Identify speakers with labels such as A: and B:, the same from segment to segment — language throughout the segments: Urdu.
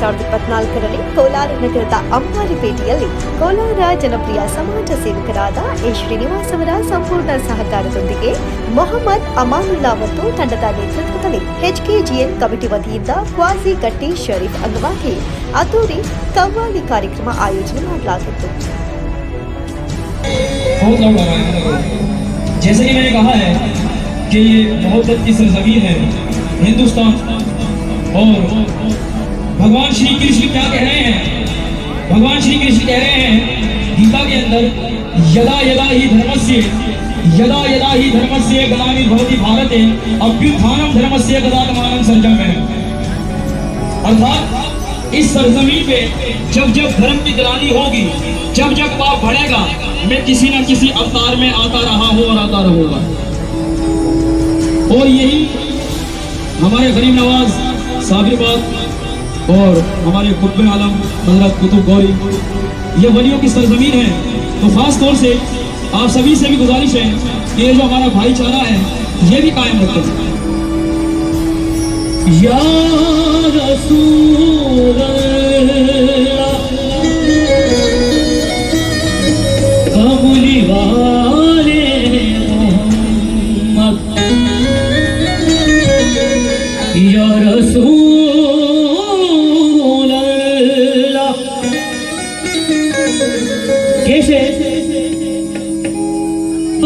A: سوکر کولار نگراری پیٹری کول جنپری سمجھ سیوکر ایاس سہکار کے محمد اما تندیے کمیٹی وتازی گٹی شریف اگوا اتری سوالی کارکرم آوج
B: بھگوان شری کرشن کیا کہہ رہے ہیں؟ بھگوان شری کرشن کہہ رہے ہیں، گیتا کے اندر یدا یدا ہی دھرم سے یدا یدا ہی دھرم سے گلامی بھوتی بھارت ہے ابیوتھانم دھرم سے گدا کمانم سرجم ہے۔ ارتھات، اس سرزمین پہ جب جب دھرم کی گلانی ہوگی، جب جب پاپ بڑھے گا، میں کسی نہ کسی اوتار میں آتا رہا ہوں اور آتا رہوں گا۔ اور یہی ہمارے غریب نواز صابر بات اور ہمارے قطب عالم حضرت قطب گوری، یہ ولیوں کی سرزمین ہے۔ تو خاص طور سے آپ سبھی سے بھی گزارش ہے کہ یہ جو ہمارا بھائی چارہ ہے، یہ بھی قائم رکھیں
C: یا رسول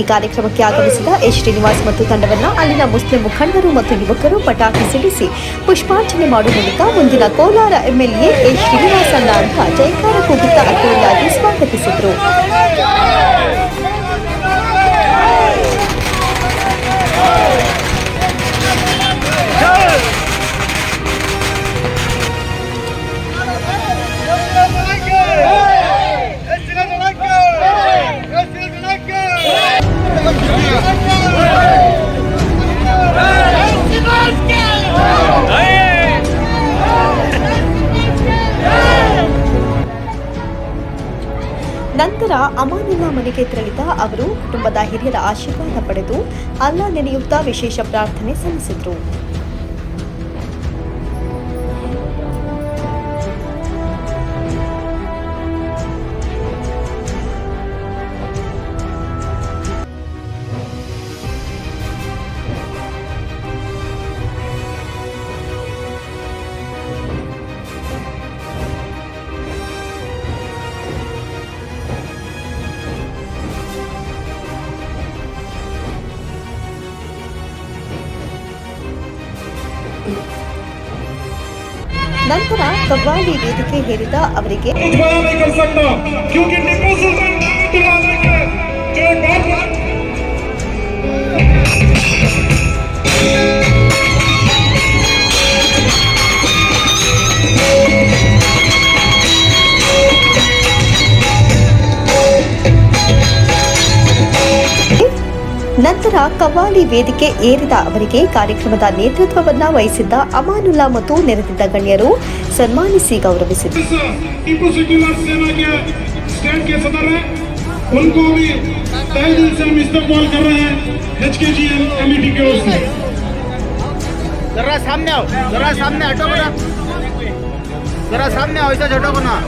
A: ಈ ಕಾರ್ಯಕ್ರಮಕ್ಕೆ ಆಗಮಿಸಿದ ಎಚ್ ಶ್ರೀನಿವಾಸ್ ಮತ್ತು ತಂಡವನ್ನು ಅಲ್ಲಿನ ಮುಸ್ಲಿಂ ಮುಖಂಡರು ಮತ್ತು ಯುವಕರು ಪಟಾಕಿ ಸಿಡಿಸಿ ಪುಷ್ಪಾರ್ಚನೆ ಮಾಡುವ ಮೂಲಕ ಮುಂದಿನ ಕೋಲಾರ ಎಂಎಲ್ಎ ಎಚ್ ಶ್ರೀನಿವಾಸ್ ಅನ್ನ ಅಂತ ಜೈಕಾರ ಕೂಗುತ್ತಾ ಅಭಿವೃದ್ಧಿ ಸ್ವಾಗತಿಸಿದರು. ಮನೆಗೆ ತೆರಳಿದ ಅವರು ಕುಟುಂಬದ ಹಿರಿಯರ ಆಶೀರ್ವಾದ ಪಡೆದು ಅಲ್ಲ ನೆನೆಯುತ್ತಾ ವಿಶೇಷ ಪ್ರಾರ್ಥನೆ ಸಲ್ಲಿಸಿದರು. ಕವ್ವಾಲಿ ವೇದಿಕೆ ಹೇರಿದ ಅವರಿಗೆ ನಂತರ ಕವ್ವಾಲಿ ವೇದಿಕೆ ಏರಿದ ಅವರಿಗೆ ಕಾರ್ಯಕ್ರಮದ ನೇತೃತ್ವವನ್ನು ವಹಿಸಿದ್ದ ಅಮಾನುಲ್ಲಾ ಮತ್ತು ನೆರೆದಿದ್ದ ಗಣ್ಯರು سلمان سیونا
D: استعمال کر رہے ہیں ذرا سامنے ذرا سامنے آؤٹ بنا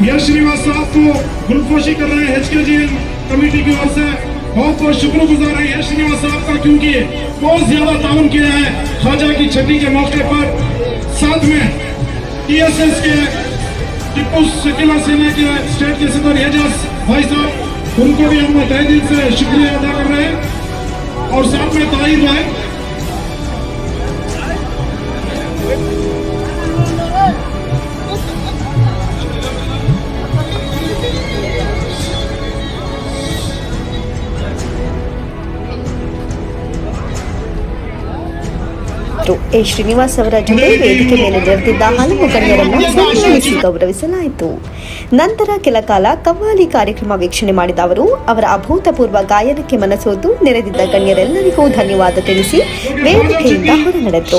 D: یش شریواس صاحب کو گلفوشی کر رہے ایچ کے جی کمیٹی کی اور سے بہت بہت شکر گزار ہیں یہ شریواس صاحب کا کیونکہ بہت زیادہ تعاون کیا ہے خواجہ کی چھٹی کے موقع پر ساتھ میں ٹی ایس ایس کے ٹپو سکیلا سینا کے اسٹیٹ کے صدر ایجاز بھائی صاحب ان کو بھی ہم تہ دل سے شکریہ ادا کر رہے ہیں اور ساتھ میں طاہر بھائی
A: ಶ್ರೀ ಎ ಶ್ರೀನಿವಾಸ್ ಅವರ ಜೊತೆ ವೇದಿಕೆ ಮೇಲೆ ದೊರೆತಿದ್ದ ಹಲವು ಗಣ್ಯರನ್ನು ಸನ್ಮಾನಿಸಿ ಗೌರವಿಸಲಾಯಿತು. ನಂತರ ಕೆಲ ಕಾಲ ಕವ್ವಾಲಿ ಕಾರ್ಯಕ್ರಮ ವೀಕ್ಷಣೆ ಮಾಡಿದ ಅವರು ಅವರ ಅಭೂತಪೂರ್ವ ಗಾಯನಕ್ಕೆ ಮನಸೋತು ನೆರೆದಿದ್ದ ಗಣ್ಯರೆಲ್ಲರಿಗೂ ಧನ್ಯವಾದ ತಿಳಿಸಿ
D: ವೇದಿಕೆಯಿಂದ
A: ಹೊರನಡೆತು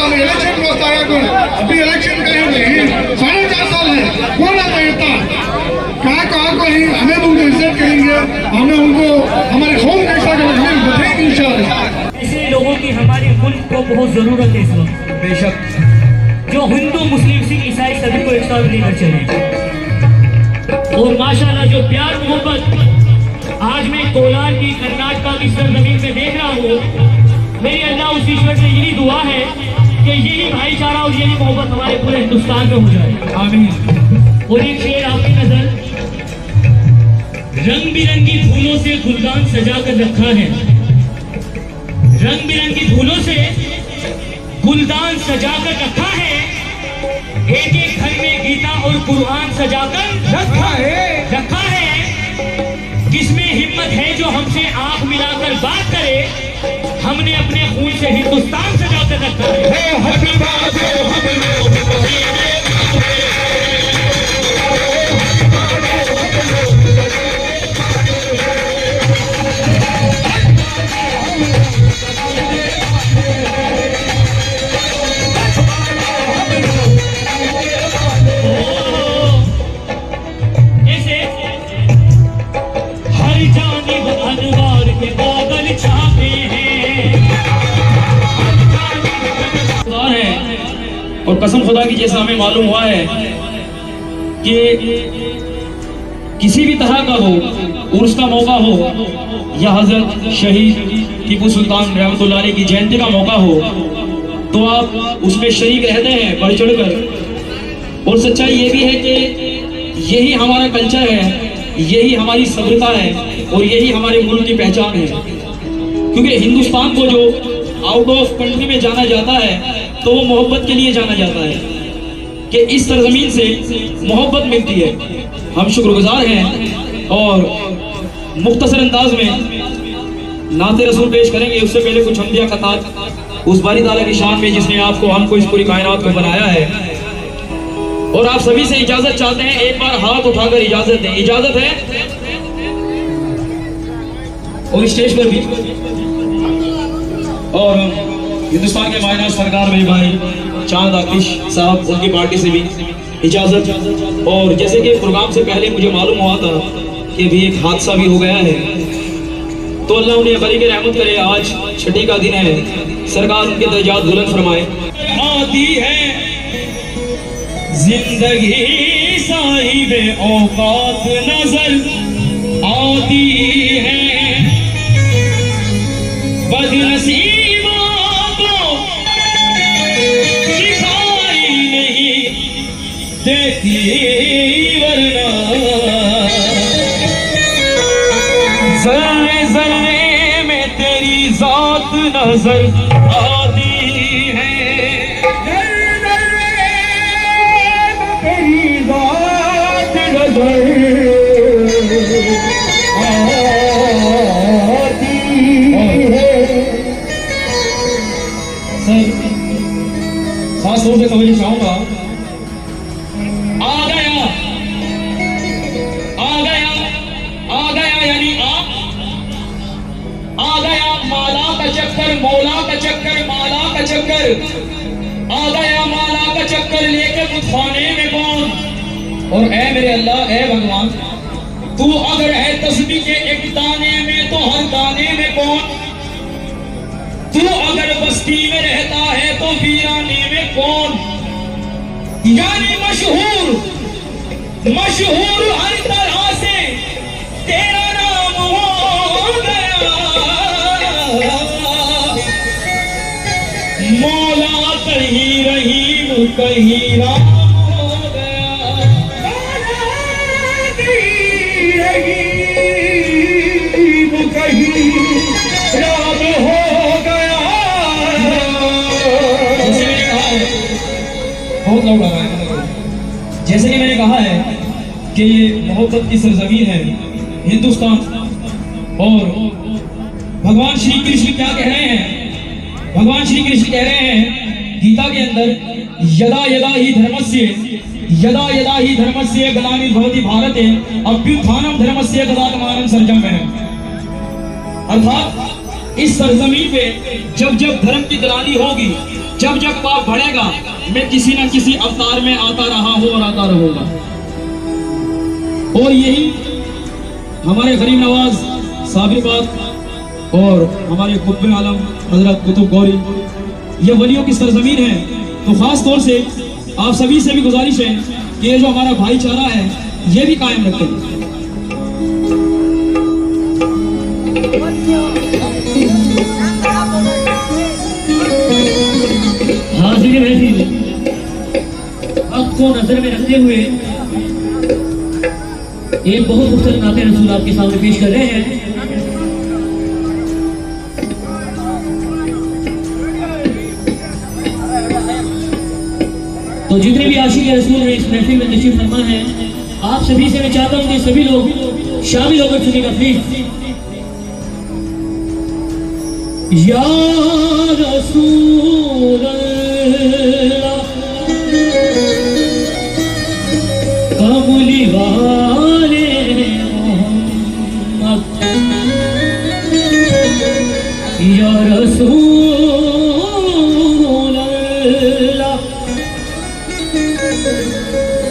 D: ہم الیکشن ابھی الیکشن نہیں چار سال ہے کون آتا ہمیں کو عزت گے ہمیں ان کو ہمارے ہمیں بتائیں گے انشاءاللہ
C: ایسے لوگوں کی ملک کو بہت ضرورت ہے اس وقت۔
B: بے شک۔
C: جو ہندو مسلم سکھ عیسائی سبھی کو ایک ساتھ لے کر چلیں۔ اور ماشاءاللہ جو پیار محبت آج میں کولار کی کرناٹکا کی سرزمین میں دیکھ رہا ہوں میری اللہ اس ایشور سے یہی دعا ہے کہ یہی بھائی چارہ اور یہی محبت ہمارے پورے ہندوستان میں ہو جائے۔
B: آمین۔
C: اور ایک آپ کی نظر۔ رنگ برنگی پھولوں سے گلدان سجا کر رکھا ہے۔ رنگ برنگی پھولوں سے گلدان سجا کر رکھا ہے۔ ایک ایک گھر میں گیتا اور قرآن سجا کر
B: رکھا ہے۔
C: رکھا ہے۔ کس میں ہمت ہے جو ہم سے آنکھ ملا کر بات کرے ہم نے اپنے خون سے ہندوستان سے Hey,
B: happy hey, happy birthday. اور قسم خدا کی جیسا ہمیں معلوم ہوا ہے کہ کسی بھی طرح کا ہو، عرس کا موقع ہو یا حضرت شہید ٹیپو سلطان رحمت اللہ علیہ کی جینتی کا موقع ہو، تو آپ اس میں شریک رہتے ہیں بڑھ چڑھ کر۔ اور سچائی یہ بھی ہے کہ یہی ہمارا کلچر ہے، یہی ہماری سبرتا ہے اور یہی ہمارے ملک کی پہچان ہے۔ کیونکہ ہندوستان کو جو آؤٹ آف کنٹری میں جانا جاتا ہے تو وہ محبت کے لیے جانا جاتا ہے کہ اس سرزمین سے محبت ملتی ہے۔ ہم شکر گزار ہیں اور مختصر انداز میں نعت رسول پیش کریں گے۔ اس سے پہلے کچھ حمدیہ خطات اس باری تعالیٰ کی شان میں جس نے آپ کو، ہم کو اس پوری کائنات میں بنایا ہے۔ اور آپ سبھی سے اجازت چاہتے ہیں ایک بار ہاتھ اٹھا کر اجازت دیں۔ اجازت ہے؟ اور اسٹیج پر بھی۔ اور ہندوستان کے ماہرہ سرکار میں بھائی، چاند آکش صاحب، ان کی پارٹی سے بھی اجازت۔ اور جیسے کہ پروگرام سے پہلے مجھے معلوم ہوا تھا کہ بھی ایک حادثہ بھی ہو گیا ہے، تو اللہ انہیں بری رحمت کرے، آج چھٹی کا دن ہے۔ سرکار ان کے درجات بلند فرمائے۔ آتی ہے زندگی صاحب اوقات نظر آتی ہے ذرے میں تیری ذات نظر آتی ہے۔ تیری ذات نظر سانسوں چاہوں گا۔ آدھا مالا کا چکر لے کے خانے میں کون اور اے میرے اللہ، اے بھگوان، تو اگر ہے تسبیح کے ایک دانے میں، تو ہر دانے میں کون؟ تو اگر بستی میں رہتا ہے، تو ویرانے میں کون؟ یعنی مشہور مشہور ہر طرح سے تیرا مولا کہیں رہی کہیں رام بہت جیسے کہ میں نے کہا ہے کہ یہ محبت کی سرزمین ہے ہندوستان اور بھگوان شری کرشن کیا کہہ رہے ہیں؟ بھگوان شری کرشن کہہ رہے ہیں، گیتا کے اندر یدا یدا ہی دھرمسیہ، یدا یدا ہی دھرمسیہ گلامی بھوتی بھارت ہے ابیتھانم دھرمسیہ گداتمانم سرجم ہے۔ ارتھات، اس سرزمین پہ جب جب دھرم کی گلانی ہوگی، جب جب پاپ بڑھے گا، میں کسی نہ کسی اوتار میں آتا رہا ہوں اور آتا رہوں گا۔ اور یہی ہمارے غریب نواز صابر بات اور ہمارے قطب عالم حضرت قطب گوری، یہ ولیوں کی سرزمین ہے۔ تو خاص طور سے آپ سبھی سے بھی گزارش ہے کہ یہ جو ہمارا بھائی چارہ ہے، یہ بھی قائم رکھے جی۔
C: کو نظر میں رکھتے ہوئے ایک بہت خوبصورت نعت رسول آپ کے سامنے پیش کر رہے ہیں۔ تو جتنے بھی عاشق رسول نے اس محفل میں تشریف فرما ہے، آپ سبھی سے میں چاہتا ہوں کہ سبھی لوگ شامل ہو کر سنی گا پلیز یا رسول اللہ والے محمد۔ یا رسول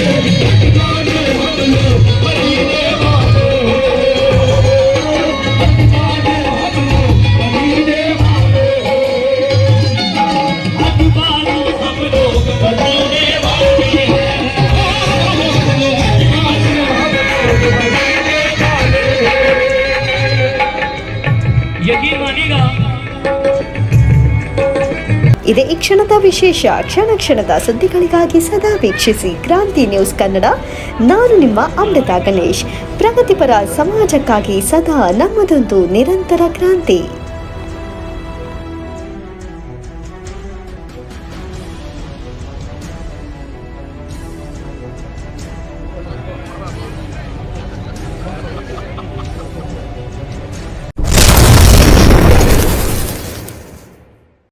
C: Thank you.
A: ಕ್ಷಣದ ವಿಶೇಷ, ಕ್ಷಣ ಕ್ಷಣದ ಸುದ್ದಿಗಳಿಗಾಗಿ ಸದಾ ವೀಕ್ಷಿಸಿ ಕ್ರಾಂತಿ ನ್ಯೂಸ್ ಕನ್ನಡ. ನಾನು ನಿಮ್ಮ ಅಮೃತ ಗಣೇಶ್. ಪ್ರಗತಿಪರ ಸಮಾಜಕ್ಕಾಗಿ ಸದಾ ನಮ್ಮದೊಂದು ನಿರಂತರ ಕ್ರಾಂತಿ.